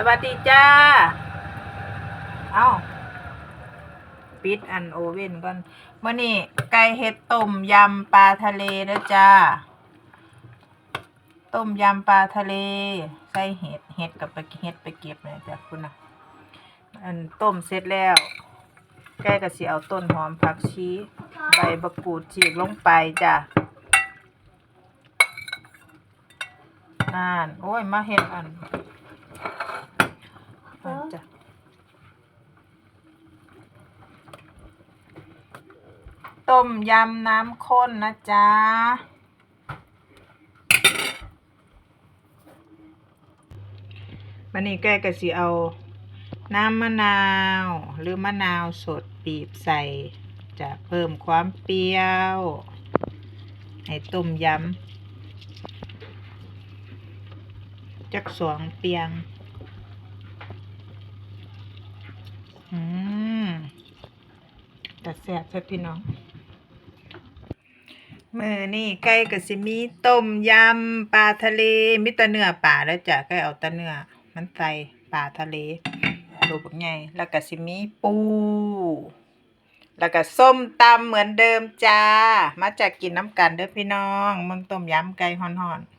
สวัสดีจ้า เอาปิดอันโอเว่นก่อนมื่อนี้ไก่เห็ดต้มยำปลาทะเลเด้อจ้า ต้มยำปลาทะเล ใส่เห็ด เห็ดกับไปเห็ดไปเก็บเลยจ้ะคุณนะอันต้มเสร็จแล้วไก่ก็สิเอาต้นหอมผักชีใบมะกรูดฉีกลงไปจ้ะน่าน โอ้ย มาเห็ดอัน อันจ้ะต้มยำน้ำข้นนะจ๊ะ วันนี้แกก็สิเอา น้ำมะนาว หรือมะนาวสดบีบใส่ จะเพิ่มความเปรี้ยว ให้ต้มยำจักสองเปียง อืมแต่แซ่บใช่พี่น้องมือนี่ไก่กับสิมีต้มยำปลาทะเลมิตรเนื้อป่าแล้วจ้ะไก่เอาตะเนื้อมันใส่ปลาทะเลดูบักไงแล้วก็สิมีปู แล้วก็ส้มตำเหมือนเดิมจ้า มาจากกินน้ำกันเด้อพี่น้องมึงต้มยำไก่ฮ้อนๆ